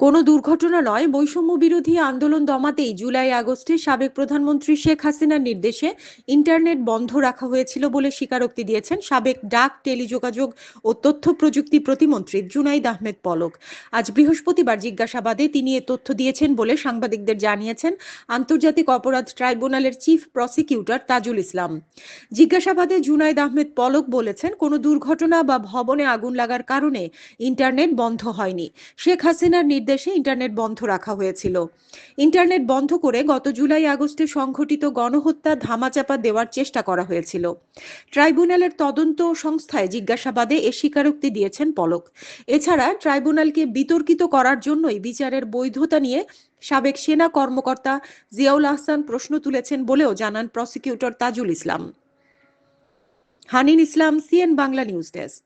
কোনো দুর্ঘটনা নয় বৈষম্য বিরোধী আন্দোলন দমাতেই জুলাই আগস্টে সাবেক প্রধানমন্ত্রী শেখ হাসিনার নির্দেশে ইন্টারনেট বন্ধ রাখা হয়েছিল বলে স্বীকারোক্তি দিয়েছেন সাবেক ডাক, টেলিযোগাযোগ ও তথ্য প্রযুক্তি প্রতিমন্ত্রী জুনাইদ আহমেদ পলক। আজ বৃহস্পতিবার জিজ্ঞাসাবাদে তিনি এ তথ্য দিয়েছেন বলে সাংবাদিকদের জানিয়েছেন আন্তর্জাতিক অপরাধ ট্রাইব্যুনালের চিফ প্রসিকিউটর তাজুল ইসলাম। জিজ্ঞাসাবাদে জুনাইদ আহমেদ পলক বলেছেন, কোনো দুর্ঘটনা বা ভবনে আগুন লাগার কারণে ইন্টারনেট বন্ধ হয়নি। শেখ হাসিনার নির্দেশে ইন্টারনেট বন্ধ রাখা হয়েছিল। ইন্টারনেট বন্ধ করে গত জুলাই আগস্টে সংঘটিত গণহত্যা ধামাচাপা দেওয়ার চেষ্টা করা হয়েছিল। ট্রাইব্যুনালের তদন্ত সংস্থায় জিজ্ঞাসাবাদে এ স্বীকারোক্তি দিয়েছেন পলক। এছাড়া ট্রাইব্যুনালকে বিতর্কিত করার জন্যই বিচারের বৈধতা নিয়ে সাবেক সেনা কর্মকর্তা জিয়াউল আহসান প্রশ্ন তুলেছেন বলেও জানান prosecutor Tajul Islam. Hanin Islam, CN Bangla news desk.